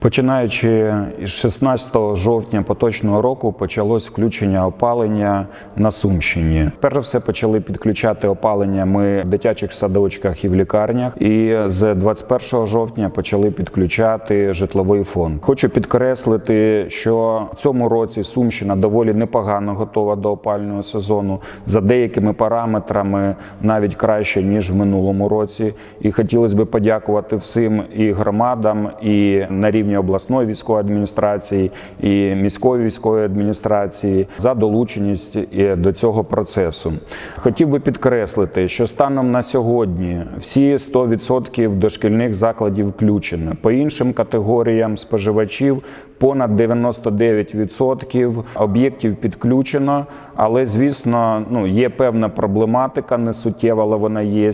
Починаючи з 16 жовтня поточного року почалось включення опалення на Сумщині. Перш за все почали підключати опалення ми в дитячих садочках і в лікарнях. І з 21 жовтня почали підключати житловий фонд. Хочу підкреслити, що в цьому році Сумщина доволі непогано готова до опального сезону за деякими параметрами, навіть краще ніж в минулому році. І хотілося б подякувати всім і громадам, і на рівні обласної військової адміністрації і міської військової адміністрації за долученість до цього процесу. Хотів би підкреслити, що станом на сьогодні всі 100% дошкільних закладів включені. По іншим категоріям споживачів понад 99% об'єктів підключено, але звісно, ну є певна проблематика, не суттєва, але вона є.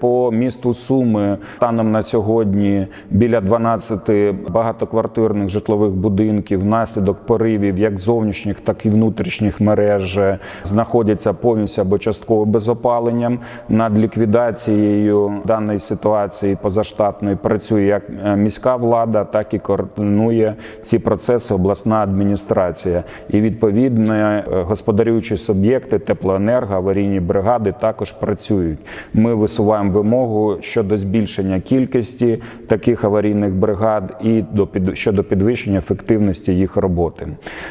По місту Суми станом на сьогодні біля 12 багатоквартирних житлових будинків внаслідок поривів як зовнішніх, так і внутрішніх мереж знаходяться повністю або частково без опалення. Над ліквідацією даної ситуації позаштатної працює як е, міська влада, так і координує ці процеси обласна адміністрація. І відповідно е, господарюючі суб'єкти, теплоенерго, аварійні бригади також працюють. Ми висуваємо вимогу щодо збільшення кількості таких аварійних бригад і щодо підвищення ефективності їх роботи.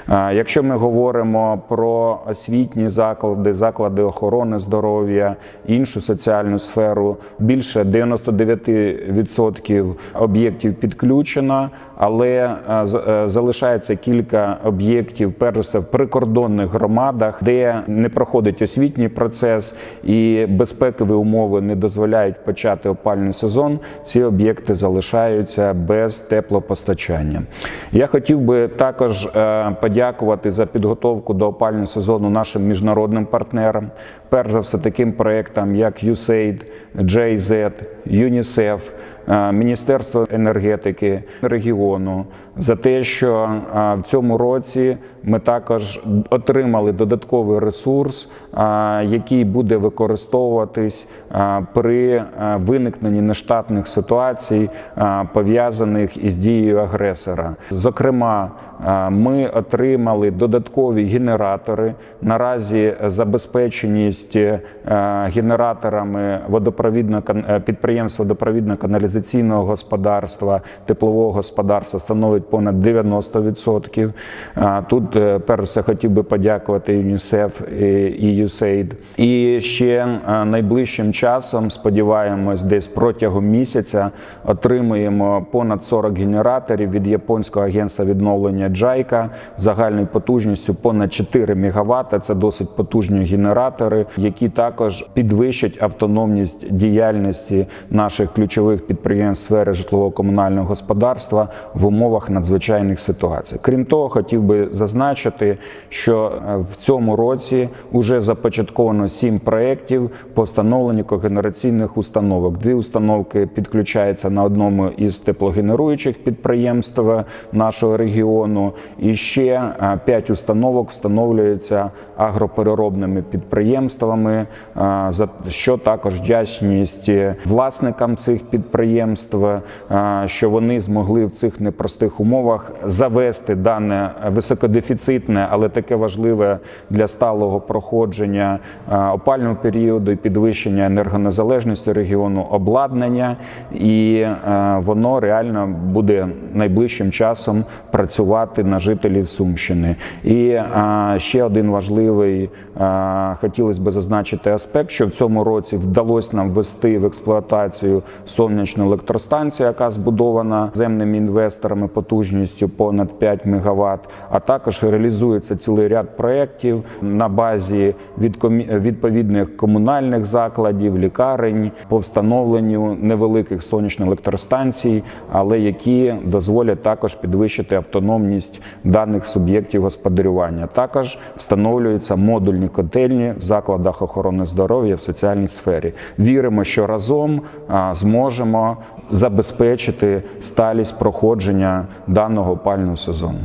Якщо ми говоримо про освітні заклади, заклади охорони здоров'я, іншу соціальну сферу, більше 99% об'єктів підключено, але з- е, залишається кілька об'єктів, перш за все в прикордонних громадах, де не проходить освітній процес і безпекові умови не дозволяють почати опальний сезон. Ці об'єкти залишаються без теплопостачання. Я хотів би також е, подякувати за підготовку до опального сезону нашим міжнародним партнерам. Перш за все, таким проектам, як USAID, JZ, UNICEF, е, Міністерство енергетики регіону за те, що е, в цьому році ми також отримали додатковий ресурс, який буде використовуватись при виникненні нештатних ситуацій, пов'язаних із дією агресора. Зокрема, е, ми отримали додаткові генератори. Наразі забезпеченість е, генераторами водопровідного кан- е, підприємств водопровідно-каналізаційного господарства, теплового господарства становить понад 90%. Тут перш все хотів би подякувати ЮНІСЕФ і USAID. І ще найближчим часом, сподіваємось, десь протягом місяця отримуємо понад 40 генераторів від японського агентства відновлення Джайка загальною потужністю понад 4 МВт. Це досить потужні генератори, які також підвищать автономність діяльності наших ключових підприємств сфери житлово-комунального господарства в умовах надзвичайних ситуацій. Крім того, хотів би зазначити, що е, в цьому році вже започатковано сім проєктів по встановленню когенераційних установок. Дві установки підключаються на одному із теплогенеруючих підприємств нашого регіону, і ще е, п'ять установок встановлюються агропереробними підприємствами, е, за що також вдячність власникам цих підприємств, е, що вони змогли в цих непростих умовах завести дане високодефіцитне, але таке важливе для сталого проходження е, опального періоду і підвищення енергонезалежності регіону обладнання, і е, воно реально буде найближчим часом працювати на жителів Сумщини. І е, ще один важливий е, хотілося б зазначити аспект, що в цьому році вдалося нам ввести в експлуатацію сонячну електростанцію, яка збудована земними інвесторами потужністю понад 5 МВт, а також реалізується цілий ряд проєктів на базі відкомі- відповідних комунальних закладів, лікарень по встановленню невеликих сонячних електростанцій, але які дозволять також підвищити автономність даних суб'єктів господарювання. Також встановлюються модульні котельні в закладах охорони здоров'я в соціальній сфері. Віримо, що разом зможемо забезпечити сталість проходження даного опального сезону.